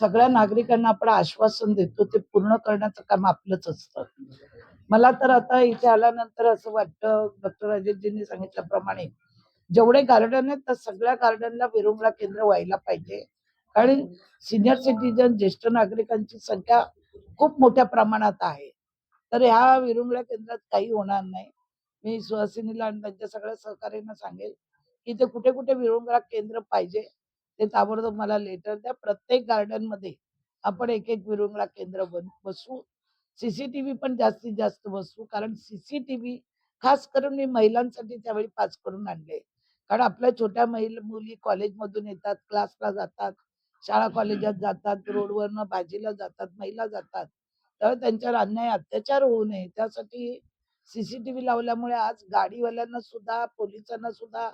सगळ्या नागरिकांना आपण आश्वासन देतो ते पूर्ण करण्याचं काम आपलंच असतं. मला तर आता इथे आल्यानंतर असं वाटतं डॉक्टर अजितजींनी सांगितल्याप्रमाणे जेवढे गार्डन आहेत त्या सगळ्या गार्डनला विरुंगळा केंद्र व्हायला पाहिजे. कारण सिनियर सिटीजन ज्येष्ठ नागरिकांची संख्या खूप मोठ्या प्रमाणात आहे. तर ह्या विरुंगळा केंद्रात काही होणार नाही. मी सुहासिनीला आणि त्यांच्या सगळ्या सहकार्यांना सांगेल की ते कुठे कुठे विरुंगळा केंद्र पाहिजे. ते ताबडतोब मला लेटर द्या. प्रत्येक गार्डनमध्ये आपण एक एक विरुंगळा केंद्र बन बसवू. सीसीटीव्ही पण जास्तीत जास्त बसवू. कारण सीसीटीव्ही खास करून मी महिलांसाठी त्यावेळी पास करून आणले. कारण आपल्या छोट्या महिला मुली कॉलेजमधून येतात क्लासला जातात शाळा कॉलेजात जातात रोडवरनं भाजीला जातात महिला जातात. त्यामुळे त्यांच्यावर अन्याय अत्याचार होऊ नये. त्यासाठी सीसीटीव्ही लावल्यामुळे आज गाडीवाल्यांना सुद्धा पोलिसांना सुद्धा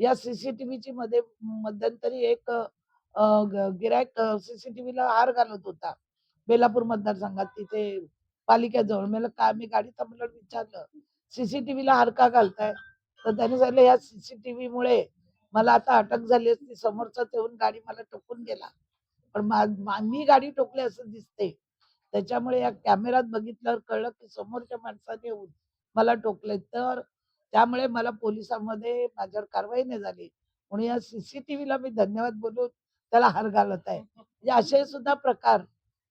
या सीसीटीव्हीची मध्ये मध्यंतरी एक गिरायक सीसीटीव्हीला हार घालत होता. बेलापूर मतदारसंघात. तिथे पालिकेजवळ मला का मी गाडी थांबल्यावर विचारलं सीसीटीव्हीला हार का घालताय? तर त्याने सांगितलं या सीसीटीव्ही मुळे मला आता अटक झाली असती. समोरचा येऊन गाडी मला टोकून गेला. पण मी गाडी टोकली असं दिसते. त्याच्यामुळे या कॅमेरात बघितल्यावर कळलं की समोरच्या माणसाने येऊन मला टोकले तर त्यामुळे मला पोलिसांमध्ये माझ्यावर कारवाई नाही झाली. म्हणून या सीसीटीव्हीला मी धन्यवाद बोलून त्याला हार घालत आहे. म्हणजे असे सुद्धा प्रकार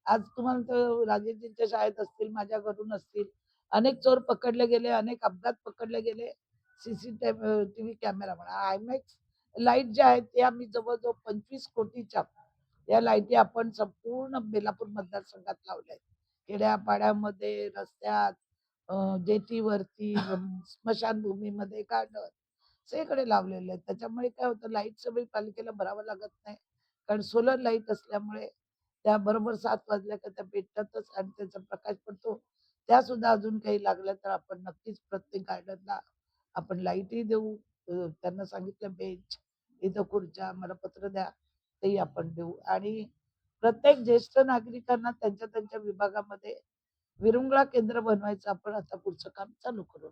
आज तुम्हाला तर राजेशजींच्या शाळेत असतील माझ्या घरून असतील अनेक चोर पकडले गेले अनेक अपघात पकडले गेले. सीसीटीव्ही कॅमेरा म्हणा आयमॅक्स लाइट ज्या आहेत त्या आम्ही जवळजवळ पंचवीस कोटीच्या या लाईटी आपण संपूर्ण बेलापूर मतदारसंघात लावल्या आहेत. खेड्यापाड्यामध्ये रस्त्यात जेटीवरती स्मशानभूमीमध्ये गार्डन सगळीकडे लावलेले आहेत त्याच्यामुळे काय होतं लाइट सगळी पालिकेला भरावं लागत नाही. कारण सोलर लाइट असल्यामुळे त्या बरोबर सात वाजल्या का त्या पेटतातच आणि त्याचा प्रकाश पडतो. त्या सुद्धा अजून काही लागल्या तर आपण नक्कीच प्रत्येक गार्डनला आपण लाईटही देऊ. त्यांना सांगितलं बेंच इथं खुर्च्या मला पत्र द्या तेही आपण देऊ. आणि प्रत्येक ज्येष्ठ नागरिकांना त्यांच्या त्यांच्या विभागामध्ये विरुंगळा केंद्र बनवायचं आपण आता पुढचं काम चालू करू